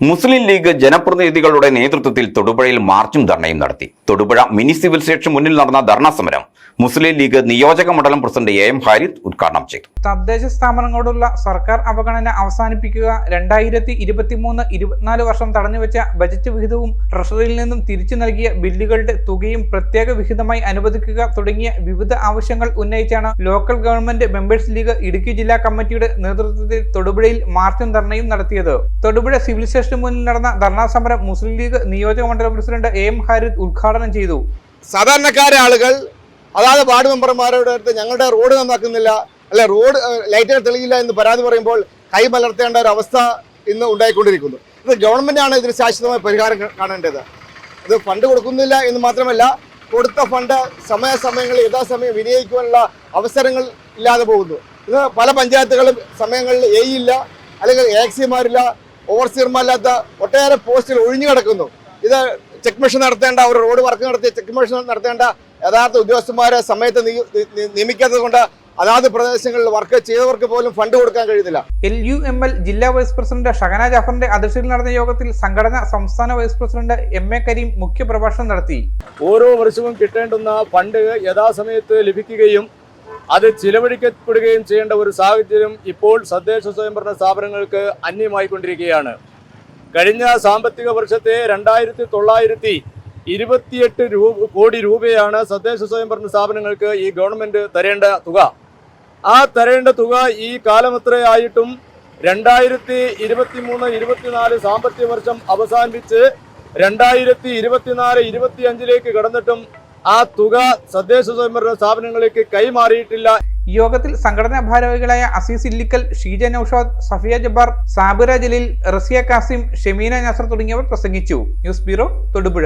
മുസ്ലിം league ജനപ്രതിനിധികളുടെ നേതൃത്വത്തിൽ തൊടുപുഴയിൽ മാർച്ചും ധർണയും നടത്തി. തൊടുപുഴ മിനി സിവിൽ സ്റ്റേഷൻ മുന്നിൽ നടന്ന ധർണാ സമരം മുസ്ലിം ലീഗ് നിയോജക മണ്ഡലം പ്രസിഡന്റ് എ എം ഹാരിത് ഉദ്ഘാടനം ചെയ്തു. തദ്ദേശ സ്ഥാപനങ്ങളോടുള്ള സർക്കാർ അവഗണന അവസാനിപ്പിക്കുക രണ്ടായിരത്തി ഇരുപത്തിമൂന്ന് ഇരുപത്തിനാല് വർഷം തടഞ്ഞുവെച്ച ബജറ്റ് വിഹിതവും ട്രഷറിയിൽ നിന്നും തിരിച്ചു നൽകിയ ബില്ലുകളുടെ തുകയും പ്രത്യേക വിഹിതമായി അനുവദിക്കുക തുടങ്ങിയ വിവിധ ആവശ്യങ്ങൾ ഉന്നയിച്ചാണ് local government members league Idukki ജില്ലാ കമ്മിറ്റിയുടെ നേതൃത്വത്തിൽ തൊടുപുഴയിൽ മാർച്ചും ധർണയും നടത്തിയത്. തൊടുപുഴ സിവിൽ സ്റ്റേഷന് മുന്നിൽ നടന്ന ധർണാ സമരം മുസ്ലിം ലീഗ് നിയോജക മണ്ഡലം പ്രസിഡന്റ് എ എം ഹാരിത് ഉദ്ഘാടനം ചെയ്തു. സാധാരണക്കാരെ ആളുകൾ അതാത് വാർഡ് മെമ്പർമാരുടെ അടുത്ത് ഞങ്ങളുടെ റോഡ് നന്നാക്കുന്നില്ല അല്ലെ റോഡ് ലൈറ്റുകൾ തെളിയില്ല എന്ന് പരാതി പറയുമ്പോൾ കൈ മലർത്തേണ്ട ഒരു അവസ്ഥ ഇന്ന് ഉണ്ടായിക്കൊണ്ടിരിക്കുന്നു. ഇത് ഗവൺമെന്റാണ് ഇതിന് ശാശ്വതമായ പരിഹാരം കാണേണ്ടത്. ഇത് ഫണ്ട് കൊടുക്കുന്നില്ല എന്ന് മാത്രമല്ല കൊടുത്ത ഫണ്ട് സമയാസമയങ്ങളിൽ യഥാസമയം വിനിയോഗിക്കുവാനുള്ള അവസരങ്ങൾ ഇല്ലാതെ പോകുന്നു. ഇത് പല പഞ്ചായത്തുകളും സമയങ്ങളിൽ എ ഇല്ല അല്ലെങ്കിൽ എക്സിമാരില്ല ഓവർസിയർമാരില്ലാത്ത ഒട്ടേറെ പോസ്റ്റിൽ ഒഴിഞ്ഞു കിടക്കുന്നു. ഇത് ചെക്ക് മെഷീൻ നടത്തേണ്ട ഒരു റോഡ് വർക്ക് നടത്തിയ ചെക്ക് മെഷീൻ നടത്തേണ്ട യഥാർത്ഥ ഉദ്യോഗസ്ഥന്മാരെ സമയത്ത് നിയമിക്കാത്തത് കൊണ്ട് അതാത് പ്രദേശങ്ങളിൽ വർക്ക് ചെയ്തവർക്ക് പോലും ഫണ്ട് കൊടുക്കാൻ കഴിയുന്നില്ല. എൽ യു എം എൽ ജില്ലാ വൈസ് പ്രസിഡന്റ് ഷഹന ജാഫറിന്റെ അധ്യക്ഷതയിൽ നടന്ന യോഗത്തിൽ സംഘടന സംസ്ഥാന vice president M A Karim മുഖ്യപ്രഭാഷണം നടത്തി. ഓരോ വർഷവും കിട്ടേണ്ടുന്ന ഫണ്ട് യഥാസമയത്ത് ലഭിക്കുകയും അത് ചിലവഴിക്കപ്പെടുകയും ചെയ്യേണ്ട ഒരു സാഹചര്യം ഇപ്പോൾ തദ്ദേശ സ്വയംഭരണ സ്ഥാപനങ്ങൾക്ക് അന്യമായിക്കൊണ്ടിരിക്കുകയാണ്. കഴിഞ്ഞ സാമ്പത്തിക വർഷത്തെ രണ്ടായിരത്തി തൊള്ളായിരത്തി ഇരുപത്തിയെട്ട് രൂപ കോടി രൂപയാണ് തദ്ദേശ സ്വയംഭരണ സ്ഥാപനങ്ങൾക്ക് ഈ ഗവൺമെന്റ് തരേണ്ട തുക. ആ തരേണ്ട തുക ഈ കാലമത്രയായിട്ടും രണ്ടായിരത്തി ഇരുപത്തി മൂന്ന് ഇരുപത്തിനാല് സാമ്പത്തിക വർഷം അവസാനിപ്പിച്ച് രണ്ടായിരത്തി ഇരുപത്തിനാല് ഇരുപത്തി അഞ്ചിലേക്ക് കടന്നിട്ടും ആ തുക തദ്ദേശ സ്വയംഭരണ സ്ഥാപനങ്ങളിലേക്ക് കൈമാറിയിട്ടില്ല. യോഗത്തിൽ സംഘടനാ ഭാരവാഹികളായ അസീസ് ഇല്ലിക്കൽ ഷീജ നൌഷാദ് സഫിയ ജബ്ബാർ സാബിറ ജലീൽ റസിയ കാസിം ഷെമീന നസർ തുടങ്ങിയവർ പ്രസംഗിച്ചു. News bureau Thodupuzha.